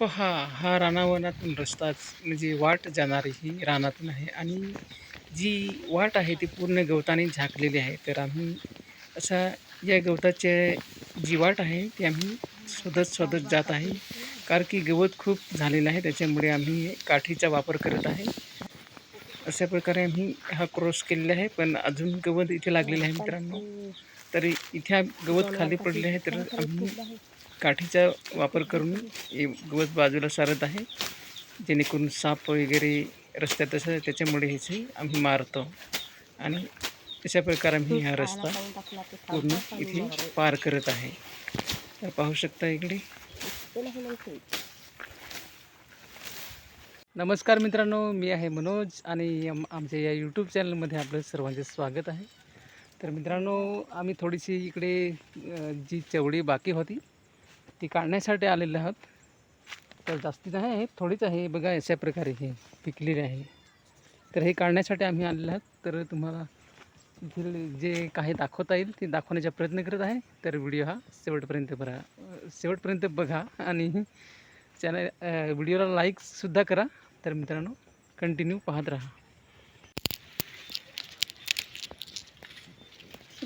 पहा हा रानावनातून रस्ताच म्हणजे वाट जाणारी ही रानातून आहे आणि जी वाट आहे ती पूर्ण गवताने झाकलेली आहे. तर आम्ही असा या गवताचे जी वाट आहे ती आम्ही शोधत शोधत जात आहे. कारण की गवत खूप झालेलं आहे त्याच्यामुळे आम्ही काठीचा वापर करत आहे. अशा प्रकारे आम्ही हा क्रॉस केलेला आहे पण अजून गवत इथे लागलेलं आहे मित्रांनो. तर इथे गवत खाली पडले आहे तर आम्ही काठीचा वापर करून हे गवत बाजूला सारत आहे. जेणेकरून साप वगैरे रस्त्यात असं त्याच्यामुळे ह्याचे आम्ही मारतो. आणि अशा प्रकारे आम्ही हा रस्ता पूर्ण इथे पार करत आहे. तर पाहू शकता इकडे. नमस्कार मित्रांनो मी आहे मनोज आणि आम- आमच्या या यूट्यूब चॅनलमध्ये आपलं सर्वांचे स्वागत आहे. तर मित्रांनो आम्ही थोडीशी इकडे जी चवडी बाकी होती ती काढण्यासाठी आलेले आहोत. तर जास्ती नाही आहे थोडीच आहे. बघा अशा प्रकारे हे पिकलेले आहे. तर हे काढण्यासाठी आम्ही आलेले आहोत. तर तुम्हाला इथील जे काही दाखवता येईल ते दाखवण्याचा प्रयत्न करत आहे. तर व्हिडिओ हा शेवटपर्यंत बघा शेवटपर्यंत बघा आणि चॅनल व्हिडिओला लाईकसुद्धा करा. तर मित्रांनो कंटिन्यू पाहत राहा.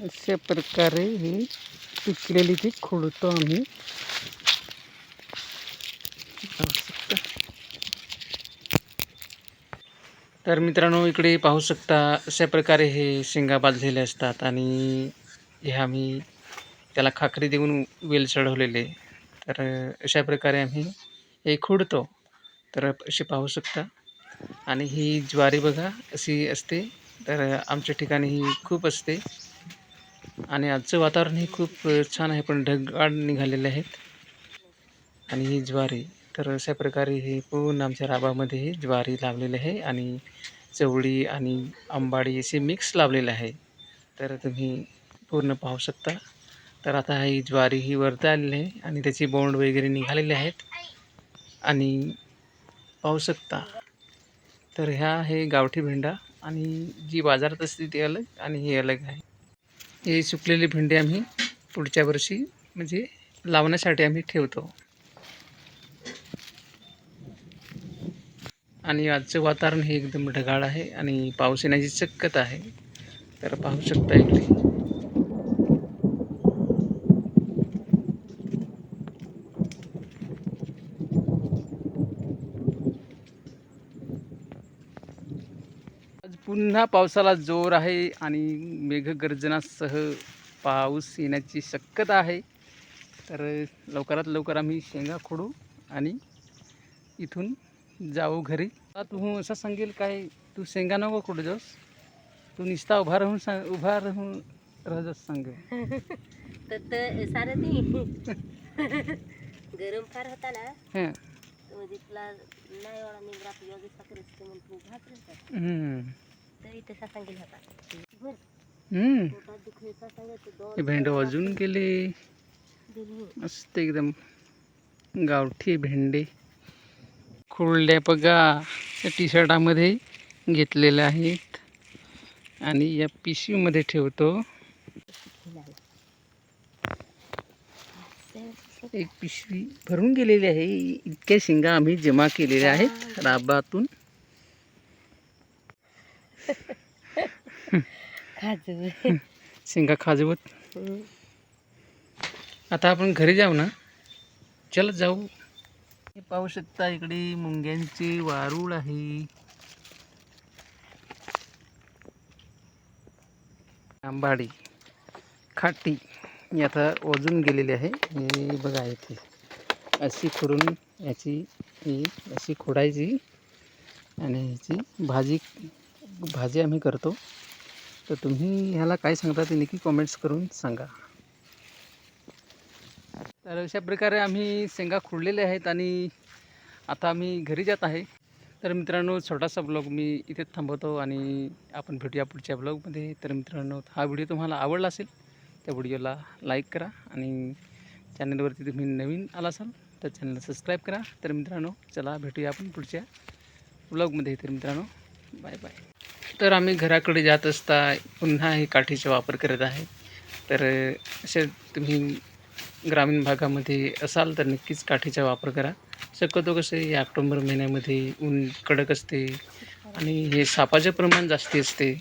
अशा प्रकारे ही पिकलेली ती खोडतो आम्ही. तर मित्रांनो इकडे पाहू शकता अशा प्रकारे हे शेंगा बांधलेले असतात आणि हे आम्ही त्याला खाकरी देऊन वेल चढवलेले. तर अशा प्रकारे आम्ही हे खुडतो. तर असे पाहू शकता. आणि ही ज्वारी बघा अशी असते. तर आमच्या ठिकाणी ही खूप असते. आणि आजचं वातावरण हे खूप छान आहे पण ढगाळ निघालेले आहेत. आणि ही ज्वारी तर अशा प्रकारे हे पूर्ण आमच्या राबामध्ये हे ज्वारी लावलेली आहे आणि चवळी आणि आंबाडी असे मिक्स लावलेले आहे. तर तुम्ही पूर्ण पाहू शकता. तर आता ही ज्वारी ही वरता आलेली आहे आणि त्याची बोंड वगैरे निघालेले आहेत. आणि पाहू शकता. तर ह्या आहे गावठी भेंडा आणि जी बाजारात असते ती अलग आणि ही अलग आहे. हे सुकलेले भेंडे आम्ही पुढच्या वर्षी म्हणजे लावण्यासाठी आम्ही ठेवतो. आणि आजचं वातावरण हे एकदम ढगाळ आहे आणि पाऊस येण्याची शक्यता आहे. तर पाहू शकता इकडे. पुन्हा पावसाला जोर आहे आणि मेघगर्जनासह पाऊस येण्याची शक्यता आहे. तर लवकरात लवकर आम्ही शेंगा खोडू आणि इथून जाऊ घरी. तू असं सांगेल काय तू शेंगा नको खोडू जाऊस तू निस्ता उभा राहून सांग उभा राहून राहत सांग. सारं गरम फार होता ना. हां. म्हणजे तुला नाही एवढा निग्रा योगी साखर असते म्हणून तू घात भेंडे वाजून गेले. मस्त एकदम गावठी भेंडे. खुळल्या बघा या टी शर्टामध्ये घेतलेल्या आहेत. आणि या पिशवीमध्ये ठेवतो. एक पिशवी भरून गेलेली आहे. इतक्या शेंगा आम्ही जमा केलेल्या आहेत राबातून. खाजू. शेंगा खाजवत आता आपण घरी जाऊ ना. चल जाऊ. हे पाहू शकता इकडे मुंग्यांची वारूळ आहे. आंबाडी खाटी आता ओजून गेलेली आहे. हे बघा इथे. अशी खुडून याची ही अशी खोडायची आणि ह्याची भाजी भाजी आम्ही करतो. तर तुम्ही ह्याला काय सांगता ते नक्की कॉमेंट्स करून सांगा. तर अशा प्रकारे आम्ही शेंगा खुडलेले आहेत आणि आता आम्ही घरी जात आहे. तर मित्रांनो छोटासा ब्लॉग मी इथेच थांबवतो आणि आपण भेटूया पुढच्या ब्लॉगमध्ये तर मित्रांनो हा व्हिडिओ तुम्हाला आवडला असेल त्या व्हिडिओला लाईक करा आणि चॅनलवरती तुम्ही नवीन आला असाल तर चॅनलला सबस्क्राईब करा. तर मित्रांनो चला भेटूया आपण पुढच्या ब्लॉगमध्ये तर मित्रांनो बाय बाय तर आम्ही घराकडे जात असता पुन्हा हे काठीचा वापर करत आहे. तर असे तुम्ही ग्रामीण भागामध्ये असाल तर नक्कीच काठीचा वापर करा. शक्यतो कसं आहे, या ऑक्टोंबर महिन्यामध्ये ऊन कडक असते आणि हे सापाचे प्रमाण जास्ती असते.